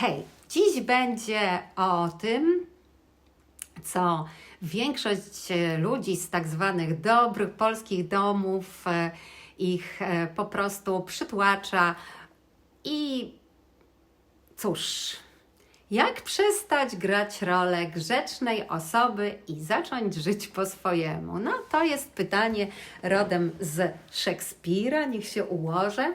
Hej, dziś będzie o tym, co większość e, ludzi z tak zwanych dobrych polskich domów e, ich e, po prostu przytłacza i cóż, jak przestać grać rolę grzecznej osoby i zacząć żyć po swojemu? No, to jest pytanie rodem z Szekspira, niech się ułożę.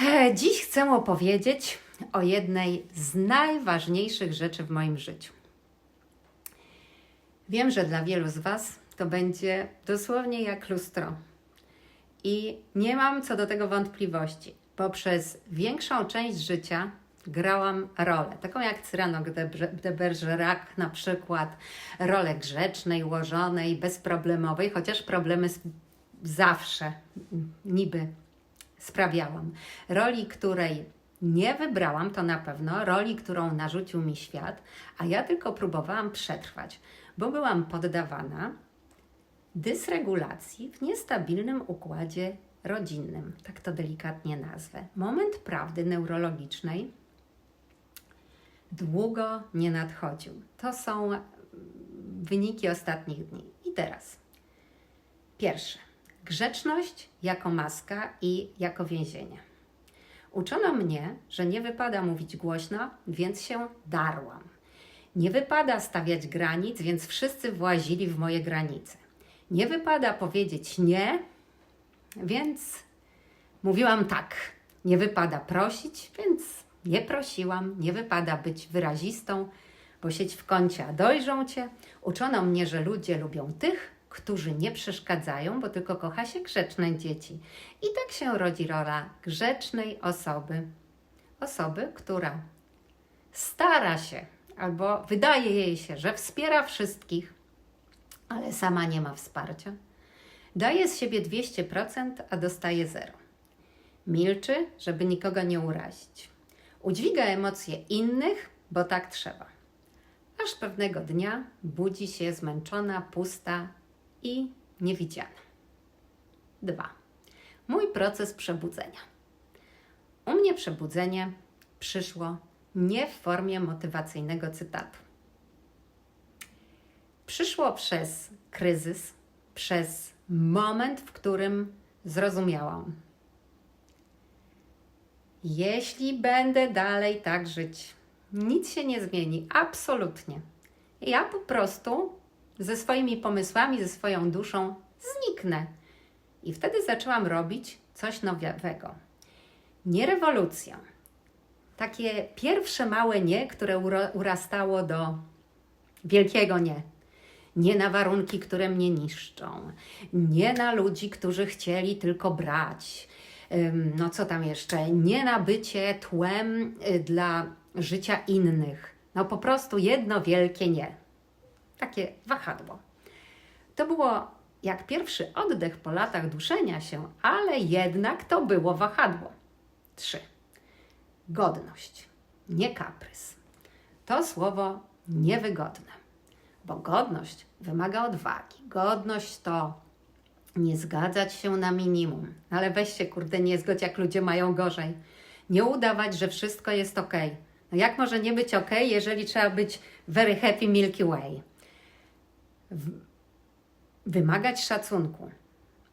E, Dziś chcę opowiedzieć o jednej z najważniejszych rzeczy w moim życiu. Wiem, że dla wielu z Was to będzie dosłownie jak lustro. I nie mam co do tego wątpliwości, bo przez większą część życia grałam rolę, taką jak Cyrano de Bergerac na przykład, rolę grzecznej, ułożonej, bezproblemowej, chociaż problemy zawsze niby sprawiałam. Roli, której nie wybrałam, to na pewno, roli, którą narzucił mi świat, a ja tylko próbowałam przetrwać, bo byłam poddawana dysregulacji w niestabilnym układzie rodzinnym, tak to delikatnie nazwę. Moment prawdy neurologicznej długo nie nadchodził. To są wyniki ostatnich dni. I teraz. Pierwsze. Grzeczność jako maska i jako więzienie. Uczono mnie, że nie wypada mówić głośno, więc się darłam. Nie wypada stawiać granic, więc wszyscy włazili w moje granice. Nie wypada powiedzieć nie, więc mówiłam tak. Nie wypada prosić, więc nie prosiłam. Nie wypada być wyrazistą, bo sieć w kącie, a dojrzą cię. Uczono mnie, że ludzie lubią tych, którzy nie przeszkadzają, bo tylko kocha się grzeczne dzieci. I tak się rodzi rola grzecznej osoby. Osoby, która stara się albo wydaje jej się, że wspiera wszystkich, ale sama nie ma wsparcia. Daje z siebie 200%, a dostaje zero. Milczy, żeby nikogo nie urazić. Udźwiga emocje innych, bo tak trzeba. Aż pewnego dnia budzi się zmęczona, pusta i niewidziana. 2. Mój proces przebudzenia. U mnie przebudzenie przyszło nie w formie motywacyjnego cytatu. Przyszło przez kryzys, przez moment, w którym zrozumiałam. Jeśli będę dalej tak żyć, nic się nie zmieni, absolutnie. Ja po prostu ze swoimi pomysłami, ze swoją duszą zniknę. I wtedy zaczęłam robić coś nowego. Nie rewolucję. Takie pierwsze małe nie, które urastało do wielkiego nie. Nie na warunki, które mnie niszczą. Nie na ludzi, którzy chcieli tylko brać. No co tam jeszcze? Nie na bycie tłem y, dla życia innych. No po prostu jedno wielkie nie. Takie wahadło. To było jak pierwszy oddech po latach duszenia się, ale jednak to było wahadło. Trzy. Godność, nie kaprys. To słowo niewygodne, bo godność wymaga odwagi. Godność to nie zgadzać się na minimum, ale weź się, kurde, nie zgodź, jak ludzie mają gorzej. Nie udawać, że wszystko jest ok. No jak może nie być ok, jeżeli trzeba być very happy Milky Way? Wymagać szacunku.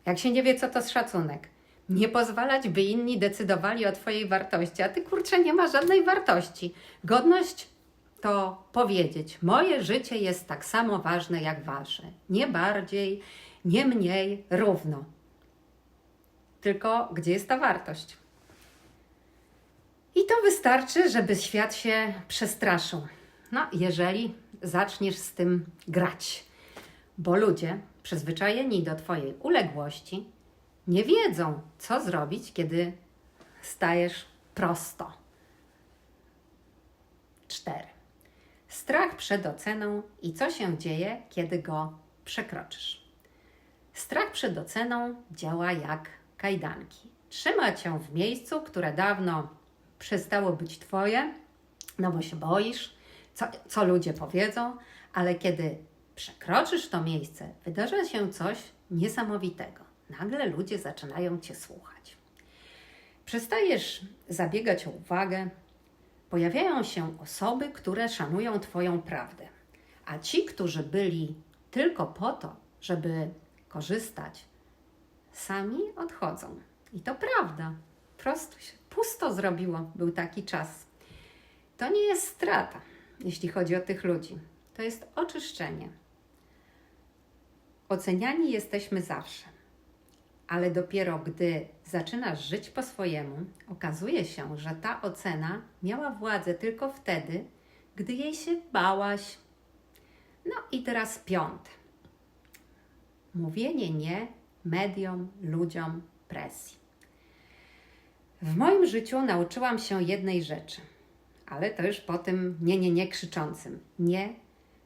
Jak się nie wie, co to jest szacunek. Nie pozwalać, by inni decydowali o Twojej wartości, a Ty kurczę nie ma żadnej wartości. Godność to powiedzieć: Moje życie jest tak samo ważne jak Wasze. Nie bardziej, nie mniej, równo. Tylko gdzie jest ta wartość? I to wystarczy, żeby świat się przestraszył. No, jeżeli zaczniesz z tym grać, bo ludzie przyzwyczajeni do Twojej uległości nie wiedzą, co zrobić, kiedy stajesz prosto. 4. Strach przed oceną i co się dzieje, kiedy go przekroczysz. Strach przed oceną działa jak kajdanki. Trzyma cię w miejscu, które dawno przestało być Twoje, no bo się boisz, co, co ludzie powiedzą, ale kiedy przekroczysz to miejsce, wydarza się coś niesamowitego. Nagle ludzie zaczynają Cię słuchać. Przestajesz zabiegać o uwagę, pojawiają się osoby, które szanują Twoją prawdę. A ci, którzy byli tylko po to, żeby korzystać, sami odchodzą. I to prawda. Prosto się pusto zrobiło, był taki czas. To nie jest strata, jeśli chodzi o tych ludzi. To jest oczyszczenie. Oceniani jesteśmy zawsze, ale dopiero gdy zaczynasz żyć po swojemu, okazuje się, że ta ocena miała władzę tylko wtedy, gdy jej się bałaś. No i teraz piąte. Mówienie nie mediom, ludziom, presji. W moim życiu nauczyłam się jednej rzeczy, ale to już po tym nie, nie, nie krzyczącym. Nie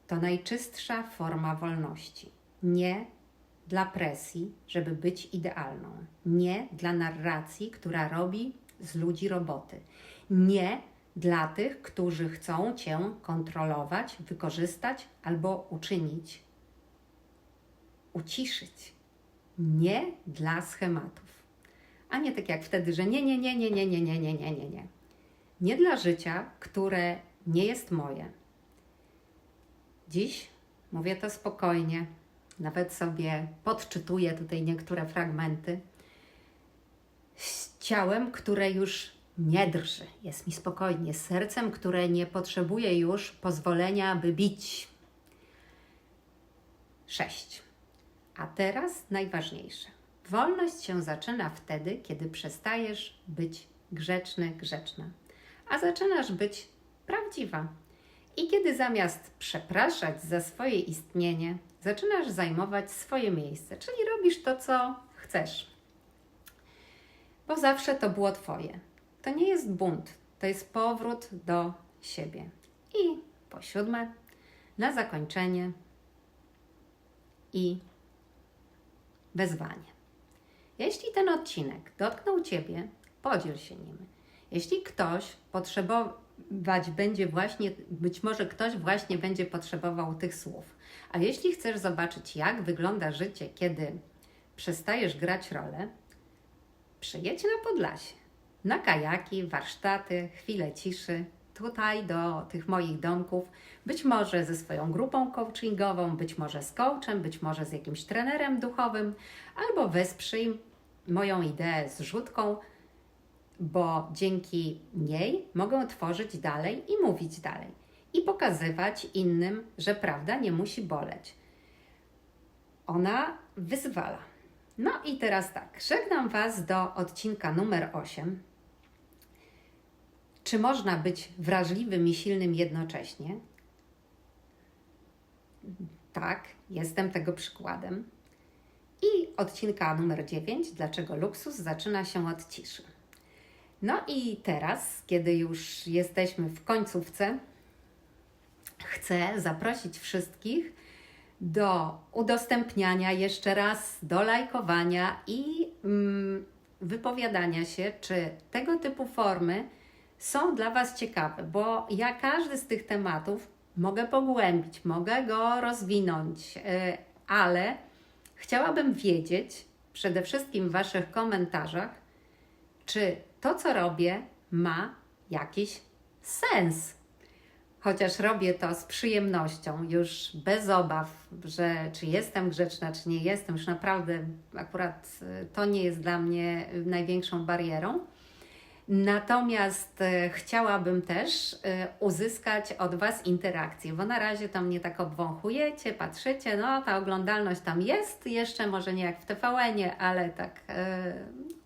to najczystsza forma wolności. Nie dla presji, żeby być idealną. Nie dla narracji, która robi z ludzi roboty. Nie dla tych, którzy chcą cię kontrolować, wykorzystać albo uczynić, uciszyć. Nie dla schematów. A nie tak jak wtedy, że nie, nie, nie, nie, nie, nie, nie, nie, nie, nie, nie. Nie dla życia, które nie jest moje. Dziś mówię to spokojnie, nawet sobie podczytuję tutaj niektóre fragmenty. Z ciałem, które już nie drży, jest mi spokojnie, z sercem, które nie potrzebuje już pozwolenia, by bić. Sześć. A teraz najważniejsze. Wolność się zaczyna wtedy, kiedy przestajesz być grzeczny, grzeczna, a zaczynasz być prawdziwa. I kiedy zamiast przepraszać za swoje istnienie, zaczynasz zajmować swoje miejsce, czyli robisz to, co chcesz. Bo zawsze to było Twoje. To nie jest bunt, to jest powrót do siebie. I po siódme, na zakończenie i wezwanie. Jeśli ten odcinek dotknął Ciebie, podziel się nim. Jeśli ktoś potrzebować będzie właśnie, być może ktoś właśnie będzie potrzebował tych słów. A jeśli chcesz zobaczyć, jak wygląda życie, kiedy przestajesz grać rolę, przyjedź na Podlasie. Na kajaki, warsztaty, chwilę ciszy, tutaj do tych moich domków, być może ze swoją grupą coachingową, być może z coachem, być może z jakimś trenerem duchowym, albo wesprzyj moją ideę z rzutką, bo dzięki niej mogę tworzyć dalej i mówić dalej i pokazywać innym, że prawda nie musi boleć. Ona wyzwala. No i teraz tak, żegnam Was do odcinka numer 8. Czy można być wrażliwym i silnym jednocześnie? Tak, jestem tego przykładem. I odcinka numer 9, dlaczego luksus zaczyna się od ciszy. No i teraz, kiedy już jesteśmy w końcówce, chcę zaprosić wszystkich do udostępniania jeszcze raz, do lajkowania i mm, wypowiadania się, czy tego typu formy są dla Was ciekawe, bo ja każdy z tych tematów mogę pogłębić, mogę go rozwinąć, yy, ale chciałabym wiedzieć przede wszystkim w Waszych komentarzach, czy to, co robię, ma jakiś sens. Chociaż robię to z przyjemnością, już bez obaw, że czy jestem grzeczna, czy nie jestem, już naprawdę akurat y, to nie jest dla mnie największą barierą. Natomiast e, chciałabym też e, uzyskać od Was interakcję, bo na razie to mnie tak obwąchujecie, patrzycie, no ta oglądalność tam jest, jeszcze może nie jak w TVN-ie, ale tak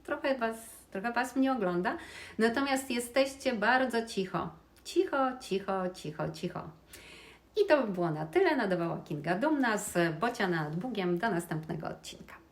trochę Was, trochę Was mnie ogląda. Natomiast jesteście bardzo cicho, cicho, cicho, cicho, cicho. I to by było na tyle. Nadawała Kinga Dumna z Bociana nad Bugiem. Do następnego odcinka.